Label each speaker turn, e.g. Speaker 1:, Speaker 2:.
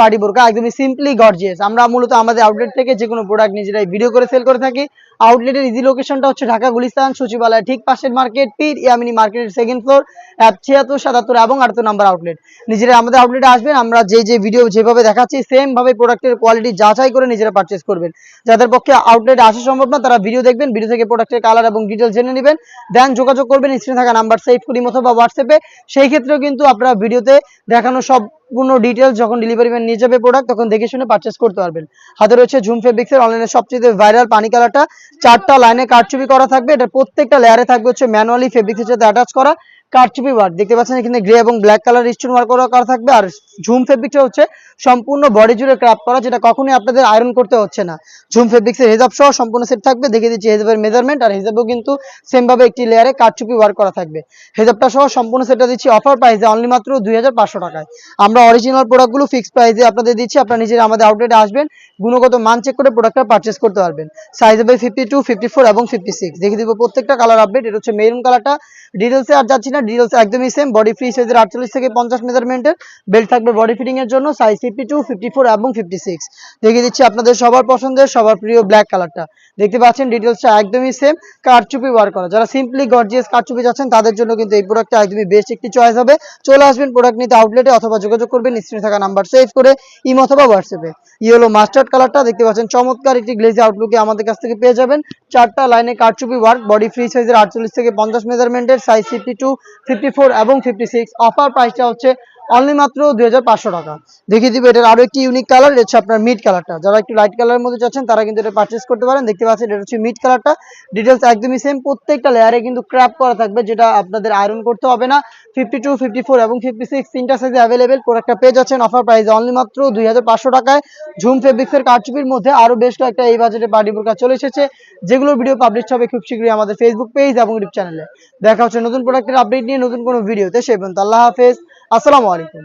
Speaker 1: Party বোরকা, একদমই simply gorgeous আমরা মূলত আমাদের আউটলেট থেকে যে কোনো প্রোডাক্ট নিজেরাই ভিডিও করে সেল করে থাকি। আউটলেটের ইজি লোকেশনটা হচ্ছে ঢাকা গুলিস্তান, সচিবালয় ঠিক পাশের মার্কেট পীর ইয়ামিনী মার্কেটের সেকেন্ড ফ্লোর ছিয়াত্তর, সাতাত্তর এবং আটাত্তর নাম্বার আউটলেট নিজেরা আমাদের আউটলেটে আসবেন, আমরা যে যে ভিডিও যেভাবে দেখাচ্ছি সেম ভাবে প্রোডাক্টের কোয়ালিটি যাচাই করে নিজেরা পারচেস করবেন। যাদের পক্ষে আউটলেটে আসা সম্ভব না, তারা ভিডিও দেখবেন ভিডিও থেকে প্রোডাক্টের কালার এবং ডিটেলস জেনে নেবেন দেন যোগাযোগ করবেন স্ক্রিনে থাকা নাম্বার সেভ করি অথবা হোয়াটসঅ্যাপে সেই ক্ষেত্রেও কিন্তু আপনারা ভিডিওতে দেখানো সব সম্পূর্ণ ডিটেলস যখন ডেলিভারি ম্যান নিয়ে যাবে প্রোডাক্ট তখন দেখে শুনে পারচেস করতে পারবেন। হাতে রয়েছে ঝুম ফেব্রিক্সের অনলাইনে সবচেয়ে ভাইরাল পানি কালারটা। চারটা লাইনে কারচুপি করা থাকবে। এটা প্রত্যেকটা লেয়ারে থাকবে হচ্ছে ম্যানুয়ালি ফেব্রিক্সের সাথে অ্যাটাচ করা। কারচুপি ওয়ার্ক দেখতে পাচ্ছেন এখানে গ্রে এবং ব্ল্যাক কালার স্টোন ওয়ার্ক করা করা থাকবে। আর ঝুম ফেব্রিক্সটা হচ্ছে সম্পূর্ণ বডি জুড়ে ক্রাফট করা, যেটা কখনোই আপনাদের আয়রন করতে হচ্ছে না। ঝুম ফেব্রিক্সের হেজাব সহ সম্পূর্ণ সেট থাকবে। দেখে দিচ্ছি হেজাবের মেজারমেন্ট আর হেজাবও কিন্তু সেম ভাবে একটি লেয়ারে কারচুপি ওয়ার্ক করা থাকবে। হেজাবটা সহ সম্পূর্ণ সেটটা দিচ্ছি অফার প্রাইসে অনলি মাত্র দুই হাজার পাঁচশো টাকায়। আমরা অরিজিনাল প্রোডাক্টগুলো ফিক্সড প্রাইসে আপনাদের দিচ্ছি। আপনারা নিজেরা আমাদের আউটলেটে আসবেন, গুণগত মান চেক করে প্রোডাক্টটা পারচেস করতে পারবেন। সাইজ হবে ফিফটি টু ফিফটি ফোর এবং ফিফটি সিক্স দেখে দিব প্রত্যেকটা কালার আপডেট এটা হচ্ছে মেরুন কালারটা ডিটেলসে আর যাচ্ছি না। ডিটেলস একদমই সেম বডি ফ্রি সাইজের আটচল্লিশ থেকে পঞ্চাশ মেজারমেন্টের বেল্ট থাকবে বডি ফিটিং এর জন্য size fifty two fifty four এবং ফিফটি সিক্স দেখিয়ে দিচ্ছি আপনাদের সবার পছন্দের, সবার প্রিয় ব্ল্যাক কালারটা দেখতে পাচ্ছেন ডিটেলসটা একদমই সেম কারচুপি ওয়ার করা। যারা সিম্পলি গর্জিয়াস কারচুপি চাচ্ছেন, তাদের জন্য কিন্তু এই প্রোডাক্টটা একদমই বেস্ট একটি চয়েস হবে। চলে আসবেন প্রোডাক্ট নিতে আউটলেটে অথবা যোগাযোগ করবেন স্ক্রিনে থাকা নাম্বার সেভ করে ইম অথবা হোয়াটসঅ্যাপে ইয়েলো মাস্টার্ড কালারটা দেখতে পাচ্ছেন, চমৎকার একটি গ্লেজি আউটলুকে আমাদের কাছ থেকে পেয়ে যাবেন। চারটা লাইনে কারচুপি ওয়ার্ক বডি ফ্রি সাইজের আটচল্লিশ থেকে পঞ্চাশ মেজারমেন্টের size fifty two fifty four এবং ফিফটি সিক্স অফার প্রাইসটা হচ্ছে অনলি মাত্র দুই হাজার পাঁচশো টাকা। দেখিয়ে দিবে, এটার আরও একটি ইউনিক কালার এটা হচ্ছে আপনার মিড কালারটা যারা একটু লাইট কালারের মধ্যে চাচ্ছেন, তারা কিন্তু এটা পারচেস করতে পারেন। দেখতে পাচ্ছেন, এটা হচ্ছে মিড কালারটা ডিটেলস একদমই সেম প্রত্যেকটা লেয়ারে কিন্তু ক্র্যাপ করা থাকবে, যেটা আপনাদের আয়রন করতে হবে না। ফিফটি টু ফিফটি ফোর এবং ফিফটি সিক্স তিনটা সাইজে অ্যাভেলেবেল প্রোডাক্টটা পেয়ে যাচ্ছেন। অফার প্রাইস অনলি মাত্র দুই হাজার পাঁচশো টাকায়। ঝুম ফেব্রিক্সের কারচুপির মধ্যে আরও বেশ কয়েকটা এই বাজেটে পার্টি বোরকা চলে এসেছে। যেগুলোর ভিডিও পাবলিশ হবে খুব শীঘ্রই আমাদের ফেসবুক পেজ এবং ইউটিউব চ্যানেলে দেখা হচ্ছে নতুন প্রোডাক্টের আপডেট নিয়ে নতুন কোনো ভিডিওতে সেই পর্যন্ত আল্লাহ হাফেজ। আসসালামু আলাইকুম।